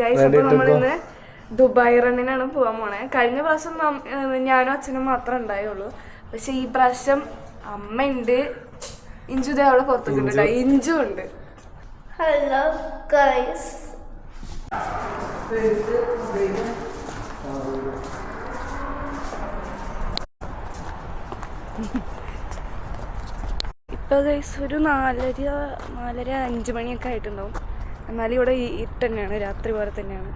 Guys അപ്പൊ നമ്മളിന്ന് Dubai റണ്ണിനാണ് പോകാൻ പോണേ കഴിഞ്ഞ പ്രാവശ്യം ഞാനും അച്ഛനും മാത്രം ഉണ്ടായുള്ളൂ. പക്ഷെ ഈ പ്രാവശ്യം അമ്മയുണ്ട്. ഇഞ്ചു ദേ അവിടെ പുറത്തേക്കുണ്ട് ഇഞ്ചു. ഉണ്ട്. ഹലോ ഗൈസ് ഇപ്പൊ ഗൈസ് ഒരു നാലര നാലര അഞ്ച് മണിയൊക്കെ ആയിട്ടുണ്ടാവും. എന്നാലും ഇവിടെ ഇട്ട് തന്നെയാണ് രാത്രി പോലെ തന്നെയാണ്.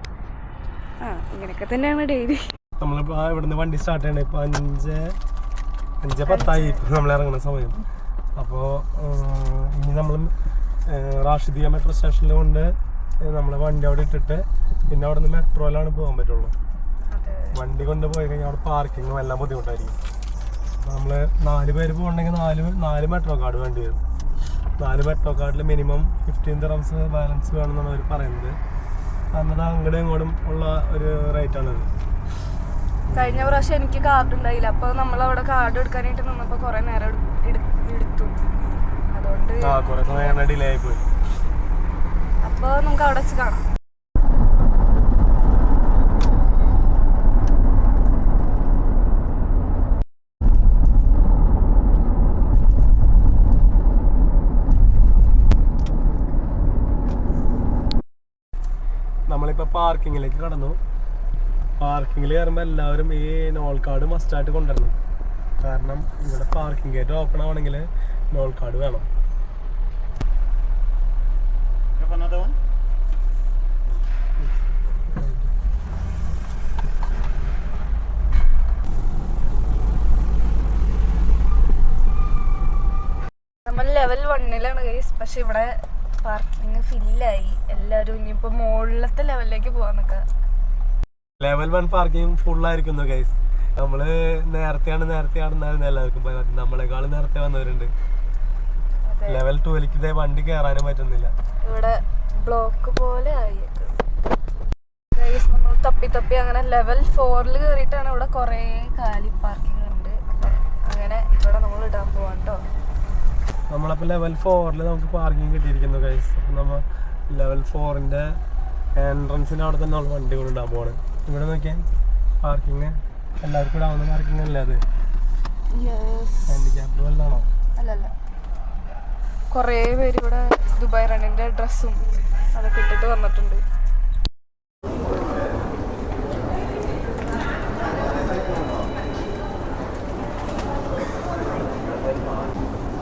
ആ ഇങ്ങനെയൊക്കെ തന്നെയാണ് ഡെയിലി. നമ്മളിപ്പോ ആ ഇവിടുന്ന് വണ്ടി സ്റ്റാർട്ട് ചെയ്യണേ ഇപ്പൊ അഞ്ച് അഞ്ച് പത്തായി നമ്മൾ ഇറങ്ങുന്ന സമയം. അപ്പോ ഇനി നമ്മൾ റാഷിദിയ മെട്രോ സ്റ്റേഷനിൽ കൊണ്ട് നമ്മളെ വണ്ടി അവിടെ ഇട്ടിട്ട് പിന്നെ അവിടെ നിന്ന് മെട്രോയിലാണ് പോകാൻ പറ്റുള്ളൂ. വണ്ടി കൊണ്ട് പോയി കഴിഞ്ഞാൽ അവിടെ പാർക്കിങ്ങും എല്ലാം ബുദ്ധിമുട്ടായിരിക്കും. നമ്മൾ നാല് പേര് പോകണമെങ്കിൽ നാല് നാല് മെട്രോ കാർഡ് വേണ്ടി വരും. നാല് കാർഡിൽ മിനിമം ഫിഫ്റ്റീൻ റംസ് ബാലൻസ് വേണമെന്നാണ് അവർ പറയുന്നത്. കാരണം അങ്ങോട്ടും ഇങ്ങോട്ടും ഉള്ള ഒരു റേറ്റ് ആണത്. കഴിഞ്ഞ പ്രാവശ്യം എനിക്ക് കാർഡ് ഉണ്ടായില്ല. അപ്പൊ നമ്മൾ അവിടെ കാർഡ് എടുക്കാനായിട്ട് നിന്നപ്പോ കുറെ നേരം എടു- എടു- എടുത്തു. അതുകൊണ്ട് ഡിലേ ആയി പോയി. അപ്പൊ നമുക്ക് അവിടെ വെച്ച് കാണാം. നമ്മളിപ്പോ പാർക്കിങ്ങിലേക്ക് കടന്നു. പാർക്കിങ്ങിൽ കയറുമ്പോൾ എല്ലാവരും ഈ നോൾ കാർഡ് മസ്റ്റായിട്ട് കൊണ്ടുവരണം. കാരണം ഇവിടെ പാർക്കിംഗ് ഗേറ്റ് ഓപ്പൺ ആവണമെങ്കിൽ നോൾ കാർഡ് വേണം. നമ്മൾ ലെവൽ വണ്ണിലാണ് ഗൈസ് പക്ഷെ ഇവിടെ പാർക്കിംഗ് ഫില്ലായി. എല്ലാവരും ഇനിയിപ്പോ മുകളിലത്തെ ലെവലിലേക്ക് പോവാൻ നിൽക്കുക ലെവൽ വൺ പാർക്കിംഗ് ഫുൾ ആയിരിക്കുന്നു ഗൈസ് നമ്മൾ നേരത്തെയാണ് നേരത്തെ ആണെന്നായിരുന്നു എല്ലാവർക്കും പരാതി നമ്മളെക്കാളും നേരത്തെ വന്നവരുണ്ട്. ലെവൽ ടൂലേക്ക് വണ്ടി കയറാനും പറ്റുന്നില്ല. ഇവിടെ ബ്ലോക്ക് പോലെ ആയി. നമ്മൾ തപ്പി തപ്പി അങ്ങനെ ലെവൽ ഫോറിൽ കയറിയിട്ടാണ് ഇവിടെ കുറേ കാലി പാർക്കിംഗ് ഉണ്ട് അങ്ങനെ ഇവിടെ നമ്മൾ ഇടാൻ പോവാൻ കേട്ടോ നമ്മളപ്പോൾ ലെവൽ ഫോറിൽ നമുക്ക് പാർക്കിംഗ് കിട്ടിയിരിക്കുന്നു ഗൈസ് അപ്പം നമ്മൾ ലെവൽ ഫോറിന്റെ എൻട്രൻസിന്റെ അവിടെ തന്നെ നമ്മൾ വണ്ടി കൊണ്ടിടാൻ പോവാണ്. ഇവിടെ നോക്കിയാൽ പാർക്കിങ് എല്ലാവർക്കും ഇടാവുന്ന പാർക്കിംഗ് അല്ലേ അത്? ഹാൻഡിക്യാപ്ഡ് വല്ലതാണോ അല്ലല്ല. കുറേ പേര് ഇവിടെ ദുബായ് റണ്ണിന്റെ ഡ്രസ്സും അതൊക്കെ ഇട്ടിട്ട് വന്നിട്ടുണ്ട് ഇഞ്ചു ഇഞ്ചു നോക്ക് ഇഞ്ചി നോക്ക് ഇഞ്ചു നോക്ക്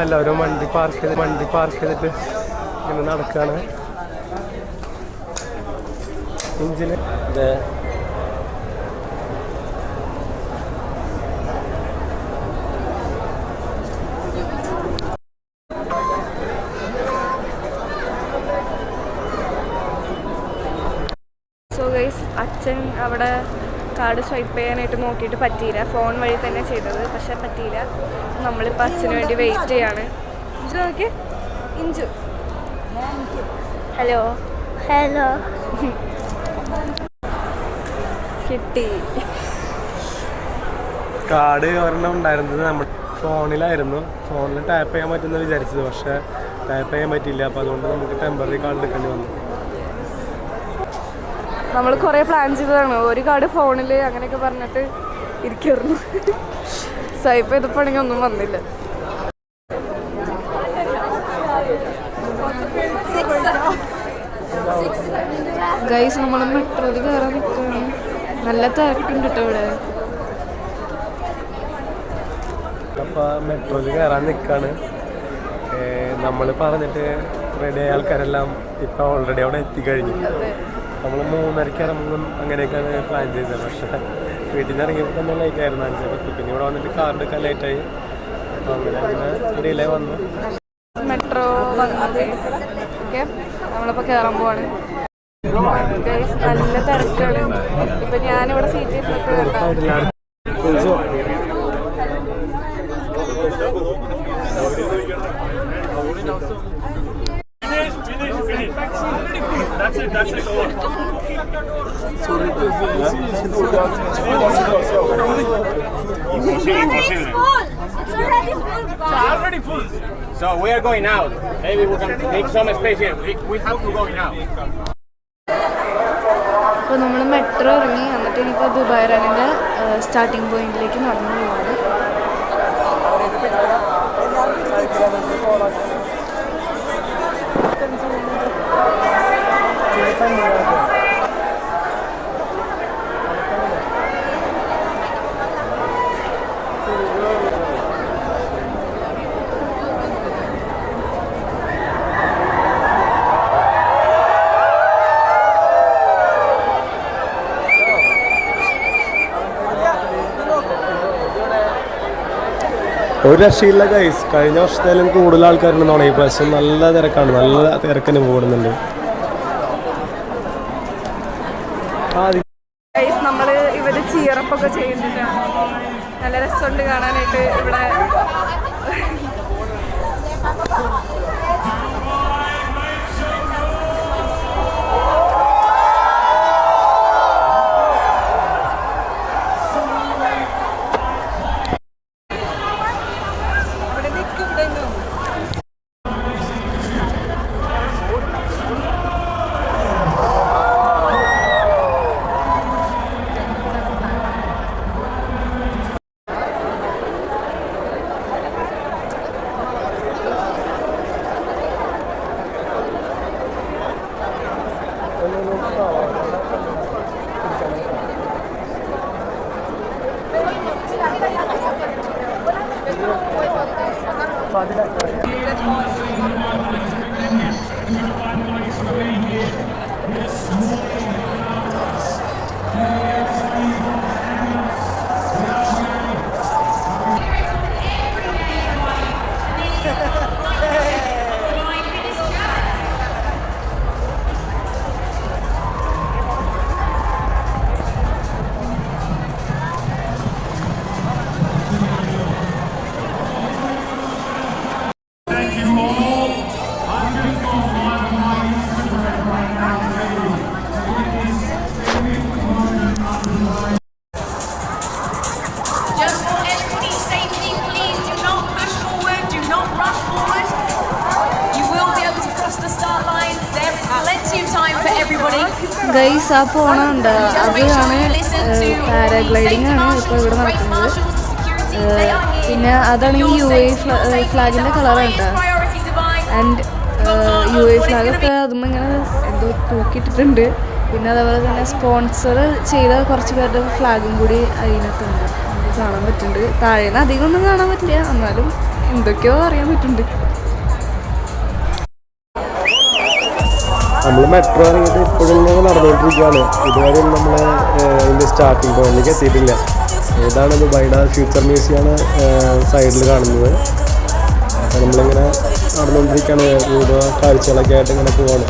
എല്ലാവരും വണ്ടി പാർക്ക് ചെയ്ത് വണ്ടി പാർക്ക് ചെയ്തിട്ട് ഇങ്ങനെ നടക്കുകയാണ് ഇഞ്ചിന് സോ ഗൈസ് അച്ഛൻ അവിടെ കാർഡ് സ്വൈപ്പ് ചെയ്യാനായിട്ട് നോക്കിയിട്ട് പറ്റിയില്ല. ഫോൺ വഴി തന്നെ ചെയ്തത്. പക്ഷെ പറ്റിയില്ല. നമ്മളിപ്പോൾ അച്ഛന് വേണ്ടി വെയിറ്റ് ചെയ്യാണ്. ഇഞ്ചു നോക്കി ഇഞ്ചു. ഹലോ ഹലോ കിട്ടി. കാർഡ് ഒരെണ്ണം ഉണ്ടായിരുന്നത് നമ്മൾ ഫോണിലായിരുന്നു. ഫോണിൽ ടാപ്പ് ചെയ്യാൻ പറ്റുമെന്ന് വിചാരിച്ചത്. പക്ഷേ ടാപ്പ് ചെയ്യാൻ പറ്റിയില്ല. അപ്പോൾ അതുകൊണ്ട് നമുക്ക് ടെമ്പററി കാർഡ് എടുക്കേണ്ടി വന്നു. നമ്മൾ കുറേ പ്ലാൻ ചെയ്തതാണ്. ഒരു കാർഡ് ഫോണിൽ അങ്ങനെയൊക്കെ പറഞ്ഞിട്ട് ഇരിക്കായിരുന്നു സ്വൈപ്പ് ചെയ്തപ്പോൾ ആണെങ്കിൽ ഒന്നും വന്നില്ല. ഗൈസ് നമ്മൾ മെട്രോയിൽ കയറാൻ നിൽക്കുകയാണ് നല്ല തിരക്കുണ്ട് കേട്ടോ ഇവിടെ. അപ്പോൾ മെട്രോയിൽ കയറാൻ നിൽക്കുകയാണ് നമ്മൾ പറഞ്ഞിട്ട് റെഡി ആൾക്കാരെല്ലാം ഇപ്പോൾ ഓൾറെഡി അവിടെ എത്തിക്കഴിഞ്ഞു നമ്മൾ മൂന്നരയ്ക്ക് ഇറങ്ങും അങ്ങനെയൊക്കെയാണ് പ്ലാൻ ചെയ്തത്. പക്ഷെ വീട്ടിൽ നിന്ന് ഇറങ്ങിയപ്പോൾ തന്നെ ലേറ്റ് ആയിരുന്നു അഞ്ച് പത്ത് പിന്നെ ഇവിടെ വന്നിട്ട് കാർ എടുക്കാൻ ലേറ്റായി അപ്പോൾ അങ്ങനെ അങ്ങനെ ഡിലേ വന്നു. മെട്രോ ഓക്കെ നമ്മളിപ്പോൾ കയറാൻ പോവാണ്. നല്ല തിരക്കാണ്. ഇരുന്നിട്ട് സൈഡിലാണ് That's it, that's it. It's already full. So we are going out. Maybe we can make some space here. We, we have to go now. അപ്പോൾ നമ്മൾ മെട്രോ ഇറങ്ങി എന്നിട്ട് ഇനിയിപ്പോൾ ദുബായ് റണ്ണിന്റെ സ്റ്റാർട്ടിംഗ് പോയിന്റിലേക്ക് നടന്നു പോവാണ് ഒരു രക്ഷയില്ല ഗൈസ് കഴിഞ്ഞ വർഷത്തേലും കൂടുതൽ ആൾക്കാരുണ്ടെന്നാണ് ഈ പ്രാവശ്യം. നല്ല തിരക്കാണ്. നല്ല തിരക്കിന് കൂടുന്നുണ്ട് ഗൈസ് നമ്മൾ ഇവിടെ ചീറപ്പൊക്കെ ചെയ്യുന്നുണ്ട് നല്ല രസമുണ്ട് കാണാനായിട്ട് ഇവിടെ. minuto da hora. Just make അതാണ് you പാരാഗ്ലൈഡിംഗ് ആണ് ഇപ്പോൾ ഇവിടെ നടക്കുന്നത്. പിന്നെ അതാണ് ഈ യു എ ഫ്ലാഗിന്റെ Dubai. ആൻഡ് യു എ ഫ്ലാഗൊക്കെ അതും ഇങ്ങനെ എന്തോ തൂക്കിയിട്ടിട്ടുണ്ട്. പിന്നെ അതേപോലെ തന്നെ സ്പോൺസർ ചെയ്ത കുറച്ച് പേരുടെ ഫ്ലാഗും കൂടി അതിനകത്തുണ്ട്. കാണാൻ പറ്റുന്നുണ്ട്. താഴേന്ന് അധികം ഒന്നും കാണാൻ പറ്റില്ല. എന്നാലും എന്തൊക്കെയോ അറിയാൻ പറ്റുന്നുണ്ട്. നമ്മൾ മെട്രോ ഇറങ്ങിയിട്ട് ഇപ്പോഴും നടന്നുകൊണ്ടിരിക്കുകയാണ് ഇതുവരെ നമ്മൾ ഇതിന്റെ സ്റ്റാർട്ടിംഗ് പോയിന്റിലേക്ക് എത്തിയിട്ടില്ല. ഏതാണ് ദുബായിയുടെ ഫ്യൂച്ചർ മ്യൂസിയമാണ് സൈഡിൽ കാണുന്നത്? അപ്പോൾ നമ്മളിങ്ങനെ നടന്നുകൊണ്ടിരിക്കുകയാണ് ഓരോ കാഴ്ചകളൊക്കെ ആയിട്ട് ഇങ്ങനെ പോവാണ്.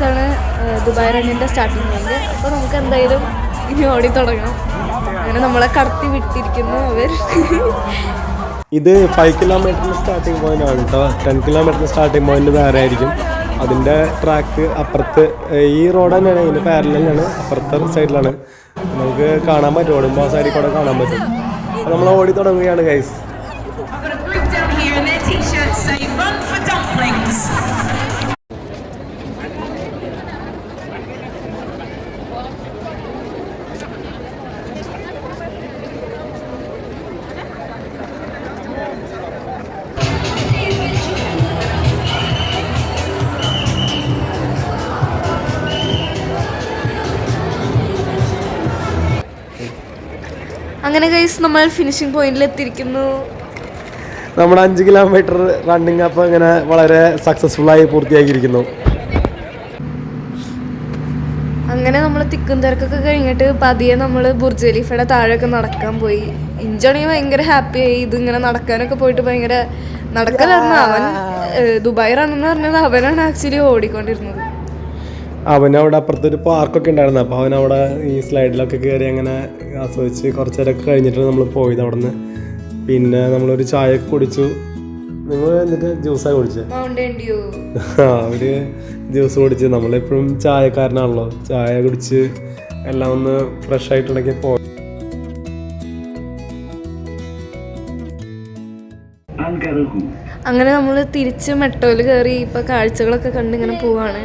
കളർ ദുബായ് റണ്ണിന്റെ സ്റ്റാർട്ടിങ് പോയിന്റ് അപ്പോൾ നമുക്ക് എന്തായാലും ഇനി ഓടി തുടങ്ങാം അങ്ങനെ നമ്മളെ കടത്തി വിട്ടിരിക്കുന്നു അവർ. ഇത് ഫൈവ് കിലോമീറ്ററിന് സ്റ്റാർട്ടിങ് പോയിന്റ് ആണ് കേട്ടോ ടെൻ കിലോമീറ്ററിന് സ്റ്റാർട്ടിങ് പോയിന്റ് വേറെ ആയിരിക്കും. അതിന്റെ ട്രാക്ക് അപ്പുറത്ത് ഈ റോഡ് തന്നെയാണ്. ഇതിന്റെ പാരലാണ് അപ്പുറത്തെ സൈഡിലാണ് നമുക്ക് കാണാൻ പറ്റും. ഓടുമ്പോൾ ആ സൈഡിൽ കൂടെ കാണാൻ പറ്റും. നമ്മൾ ഓടി തുടങ്ങുകയാണ് ഗൈസ് അങ്ങനെ ഗൈസ് നമ്മൾ ഫിനിഷിംഗ് പോയിന്റിൽ എത്തിയിരിക്കുന്നു. നമ്മൾ അഞ്ച് കിലോമീറ്റർ റണ്ണിങ് അപ്പ് അങ്ങനെ വളരെ സക്സസ്ഫുൾ ആയി പൂർത്തിയാക്കിയിരിക്കുന്നു. അങ്ങനെ നമ്മൾ തിക്കും തിരക്കൊക്കെ കഴിഞ്ഞിട്ട് പതിയെ നമ്മൾ ബുർജ് ഖലീഫയുടെ താഴെയൊക്കെ നടക്കാൻ പോയി. ഇഞ്ചാണെങ്കിൽ ഭയങ്കര ഹാപ്പി ആയി. ഇതിങ്ങനെ നടക്കാനൊക്കെ പോയിട്ട് ഭയങ്കര നടക്കലായിരുന്നു. അവൻ ദുബായ് റണ്ണെന്ന് പറഞ്ഞത് അവനാണ് ആക്ച്വലി ഓടിക്കൊണ്ടിരുന്നത്. അവനവിടെ അപ്പുറത്തൊരു പാർക്കൊക്കെ ഉണ്ടായിരുന്നു. അപ്പോൾ അവനവിടെ ഈ സ്ലൈഡിലൊക്കെ കയറി അങ്ങനെ ആസ്വദിച്ച് കുറച്ച് നേരമൊക്കെ കഴിഞ്ഞിട്ടാണ് നമ്മൾ പോയത് അവിടെ നിന്ന് പിന്നെ നമ്മളൊരു ചായ ഒക്കെ കുടിച്ചു. നിങ്ങൾ എന്നിട്ട് ജ്യൂസാണ് കുടിച്ചത് ആ ഒരു ജ്യൂസ്. കുടിച്ച്. നമ്മളെപ്പോഴും ചായക്കാരനാണല്ലോ. ചായ കുടിച്ച് എല്ലാം ഒന്ന് ഫ്രഷ് ആയിട്ടുണ്ടെങ്കിൽ പോ അങ്ങനെ നമ്മൾ തിരിച്ച് മെട്രോയിൽ കയറി ഇപ്പൊ കാഴ്ചകളൊക്കെ കണ്ടിങ്ങനെ പോവാണ്.